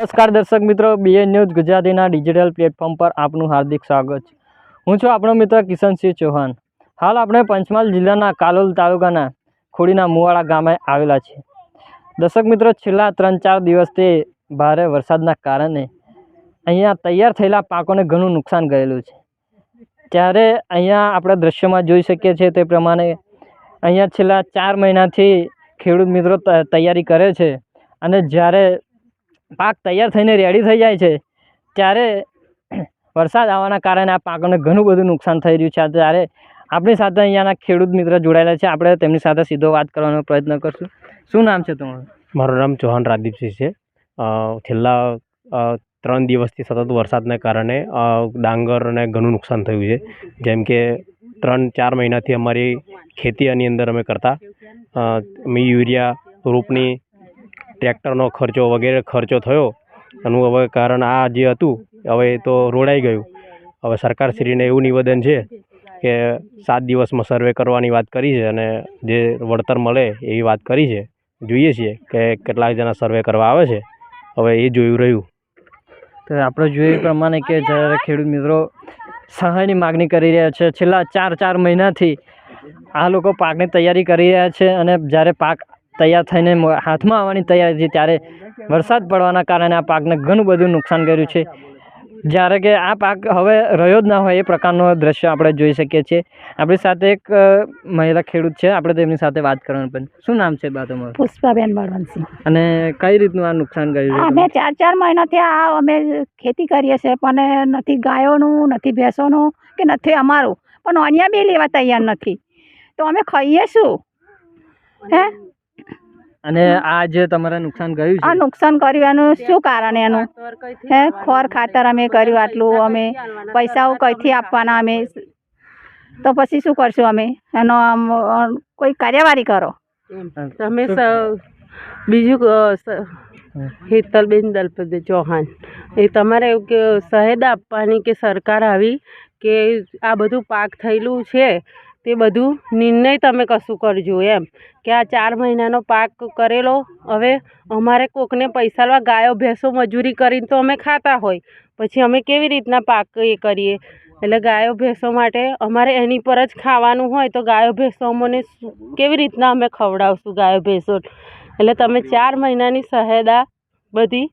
નમસ્કાર દર્શક મિત્રો બીએન ન્યૂઝ ગુજરાતીના ડિજિટલ પ્લેટફોર્મ પર આપનું હાર્દિક સ્વાગત છે. હું છું આપણો મિત્ર કિશનસિંહ ચૌહાણ. હાલ આપણે પંચમહાલ જિલ્લાના કાલોલ તાલુકાના ખોડીના મુવાડા ગામે આવેલા છે દર્શક મિત્રો, છેલ્લા ત્રણ ચાર દિવસથી ભારે વરસાદના કારણે અહીંયા તૈયાર થયેલા પાકોને ઘણું નુકસાન ગયેલું છે. ત્યારે અહીંયા આપણે દ્રશ્યમાં જોઈ શકીએ છીએ તે પ્રમાણે અહીંયા છેલ્લા ચાર મહિનાથી ખેડૂત મિત્રો તૈયારી કરે છે અને જ્યારે પાક તૈયાર થઈને રેડી થઈ જાય છે. ત્યારે વરસાદ આવવાના કારણે આ પાકોને ઘણું બધું નુકસાન થઈ રહ્યું છે. ત્યારે આપણી સાથે અહીંયાના ખેડૂત મિત્ર જોડાયેલા છે. આપણે તેમની સાથે સીધો વાત કરવાનો પ્રયત્ન કરશું. શું નામ છે તમારું? મારું નામ ચૌહાણ રાદીપસિંહ છે. છેલ્લા ત્રણ દિવસથી સતત વરસાદને કારણે ડાંગરને ઘણું નુકસાન થયું છે. જેમ કે ત્રણ, ચાર મહિનાથી અમારી ખેતીની અંદર અમે કરતા. અમે યુરિયા રોપની ટ્રેક્ટરનો ખર્ચો વગેરે ખર્ચો થયો. એનું હવે કારણ આ જે હતું, હવે એ તો રોડાઈ ગયું. હવે સરકારશ્રીને એવું નિવેદન છે કે સાત દિવસમાં સર્વે કરવાની વાત કરી છે અને જે વળતર મળે એવી વાત કરી છે. જોઈએ છીએ કે કેટલાક જણા સર્વે કરવા આવે છે. હવે એ જોયું રહ્યું. તો આપણે જોઈએ પ્રમાણે કે જ્યારે ખેડૂત મિત્રો સહાયની માગણી કરી રહ્યા છે, છેલ્લા ચાર ચાર મહિનાથી આ લોકો પાકની તૈયારી કરી રહ્યા છે અને જ્યારે પાક તૈયાર થઈને હાથમાં આવવાની તૈયારી હતી. ત્યારે વરસાદ પડવાના કારણે આ પાકને ઘણું બધું નુકસાન કર્યું છે. જ્યારે કે આ પાક હવે રહ્યો જ ના હોય એ પ્રકારનો દ્રશ્ય આપણે જોઈ શકીએ છીએ. આપણી સાથે એક મહિલા ખેડૂત છે. આપણે તેમની સાથે વાત કરવાનું પણ. શું નામ છે બા તમારું? પુષ્પાબેન બળવંતસિંહ અને કઈ રીતનું આ નુકસાન કર્યું છે? અમે ચાર ચાર મહિનાથી આ અમે ખેતી કરીએ છીએ પણ નથી ગાયોનું નથી ભેંસોનું કે નથી અમારું. પણ અહીંયા બી લેવા તૈયાર નથી. તો અમે ખાઈએ શું? હે? અને આ જે તમારે નુકસાન ગયું આ નુકસાન કર્યું એનું શું કારણ એનું? હે ખોર ખાતર અમે કર્યું આટલું અમે પૈસાઓ કઈથી આપવાના અમે? તો પછી શું કરશું અમે? એનો આમ કોઈ કાર્યવાહી કરો. તમે સ- બીજું હેતલબેન દલપતિ ચૌહાણ એ તમારે એવું કે સહેદ આપવાની કે સરકાર આવી કે આ બધું પાક થયેલું છે તે બધું નિર્ણય તમે કશું કરજો એમ. કે આ ચાર મહિનાનો પાક કરેલો, હવે અમારે કોકને પૈસા લેવા ગાયો, ભેંસો, મજૂરી કરીને તો અમે ખાતા હોય. પછી અમે કેવી રીતના પાક એ કરીએ? એટલે ગાયો, ભેંસો માટે અમારે એની પર જ ખાવાનું હોય તો ગાયો, ભેંસો અમને કેવી રીતના અમે ખવડાવશું ગાયો, ભેંસો? એટલે તમે ચાર મહિનાની સહાયતા બધી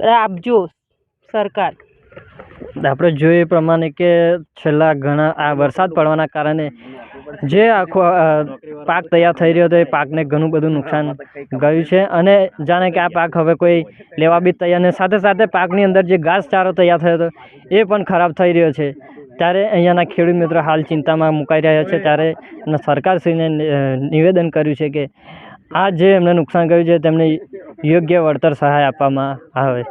આપજો સરકાર. આપણે જોઈએ પ્રમાણે કે છેલ્લા ઘણા આ વરસાદ પડવાના કારણે જે આખો પાક તૈયાર થઈ રહ્યો હતો, એ પાકને ઘણું બધું નુકસાન ગયું છે. અને જાણે કે આ પાક હવે કોઈ લેવા બી તૈયાર ને સાથે સાથે પાકની અંદર જે ઘાસચારો તૈયાર થયો હતો, એ પણ ખરાબ થઈ રહ્યો છે. ત્યારે અહીંયાના ખેડૂત મિત્રો હાલ ચિંતામાં મુકાઈ રહ્યા છે. ત્યારે સરકારશ્રીને નિવેદન કર્યું છે કે આ જે એમને નુકસાન ગયું છે, તેમને યોગ્ય વળતર સહાય આપવામાં આવે.